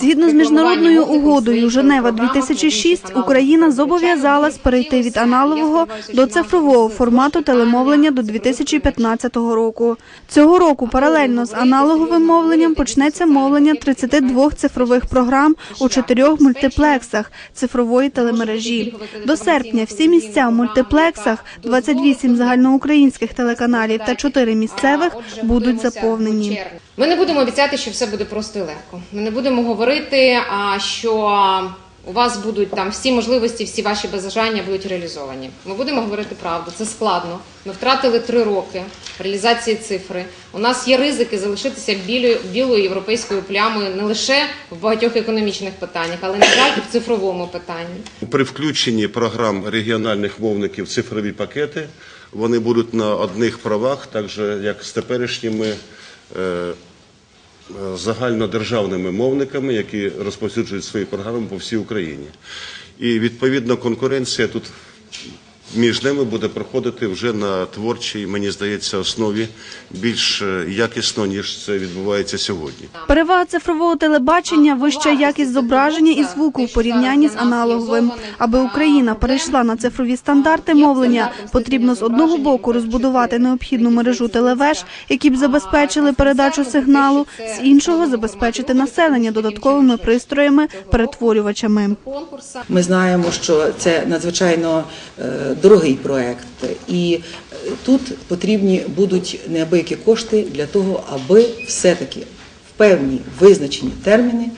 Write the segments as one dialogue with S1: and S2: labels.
S1: Згідно з міжнародною угодою Женева
S2: програмах
S1: 2006
S2: найбільших
S1: Україна зобов'язалась перейти від аналогового до цифрового формату телемовлення до
S2: правильно
S1: 2015 року. Цього року паралельно з аналоговим мовленням почнеться мовлення 32 цифрових програм у чотирьох мультиплексах цифрової телемережі. До серпня всі місця в мультиплексах, 28 загальноукраїнських телеканалів та 4 місцевих будуть заповнені.
S2: Ми не будемо обіцяти, що все буде просто і легко. Ми не будемо говорити, що у вас будуть там всі можливості, всі ваші бажання будуть реалізовані. Ми будемо говорити правду. Це складно. Ми втратили три роки реалізації цифри. У нас є ризики залишитися білою, білою європейською плямою не лише в багатьох економічних питаннях, але на жаль, і в цифровому питанні.
S3: При включенні програм регіональних мовників цифрові пакети вони будуть на одних правах, так же як з теперішніми е, загальнодержавними мовниками, які розповсюджують свої програми по всій Україні. І відповідно конкуренція тут між ними буде проходити вже на творчій, мені здається, основі більш е, якісно, ніж це відбувається сьогодні.
S1: Перевага цифрового телебачення вища якість зображення і звуку в порівнянні з аналоговим. Аби Україна перейшла на цифрові стандарти мовлення, потрібно з одного боку розбудувати необхідну мережу телевеж, які б забезпечили передачу сигналу, з іншого забезпечити населення додатковими пристроями, перетворювачами.
S4: Ми знаємо, що це надзвичайно е, дорогий проект, і е, тут потрібні будуть неабиякі кошти для того, аби все-таки в певні визначені терміни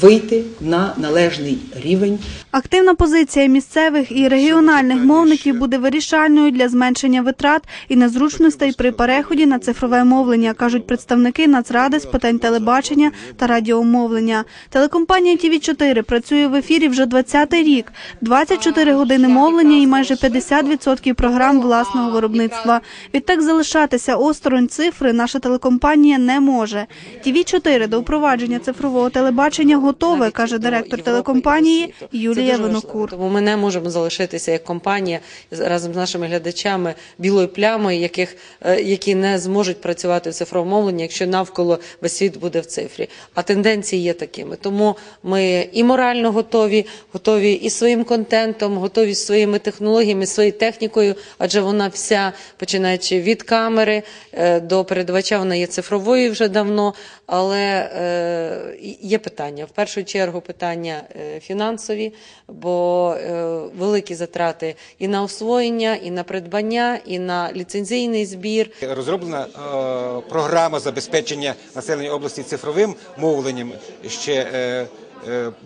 S4: вийти на належний рівень
S1: Активна позиція місцевих і регіональних мовників буде вирішальною для зменшення витрат і незручностей при переході на цифрове мовлення, кажуть представники Нацради з питань телебачення та радіомовлення. Телекомпанія tv 4 працює в ефірі вже 20-й рік, 24 години мовлення і майже 50% програм власного виробництва. Відтак залишатися осторонь цифри наша телекомпанія не може. tv 4 до впровадження цифрового телебачення готове, каже директор телекомпанії Юлія. Винокур.
S5: Тому ми не можемо залишитися як компанія разом з нашими глядачами білою плямою, яких е, які не зможуть працювати в цифровому мовленні, якщо навколо весь світ буде в цифрі. А тенденції є такими. Тому ми і морально готові, готові і своїм контентом, готові своїми технологіями, своєю технікою, адже вона вся, починаючи від камери е, до передавача, вона є цифровою вже давно. Але е, є питання. В першу чергу питання е, фінансові, бо е, великі затрати і на освоєння, і на придбання, і на ліцензійний збір.
S6: Розроблена е, програма забезпечення населення області цифровим мовленням ще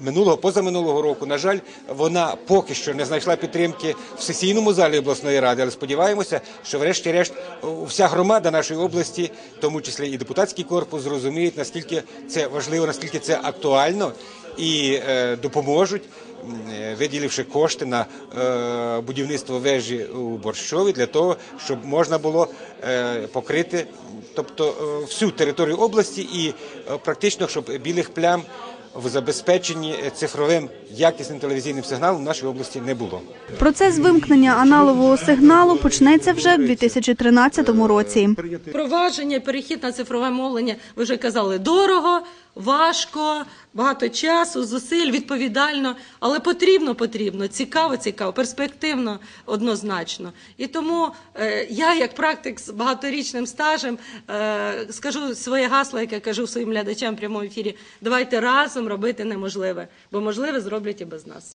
S6: минулого, позаминулого року. На жаль, вона поки що не знайшла підтримки в сесійному залі обласної ради, але сподіваємося, що врешті-решт е, вся громада нашої області, в тому числі і депутатський корпус, зрозуміють, наскільки це важливо, наскільки це актуально і е, допоможуть. е, Виділивши кошти на е, будівництво вежі у Борщові для того, щоб можна було е, покрити тобто, е, всю територію області і е, практично, щоб білих плям в забезпеченні цифровим якісним телевізійним сигналом в нашій області не було.
S1: Процес вимкнення аналогового сигналу почнеться вже в 2013 році.
S5: Провадження, перехід на цифрове мовлення, ви вже казали, дорого, важко, багато часу, зусиль, відповідально, але потрібно, потрібно, цікаво, цікаво, перспективно, однозначно. І тому е, я, як практик з багаторічним стажем, е, скажу своє гасло, яке кажу своїм глядачам в прямому ефірі: давайте разом робити неможливе, бо можливе зроблять і без нас.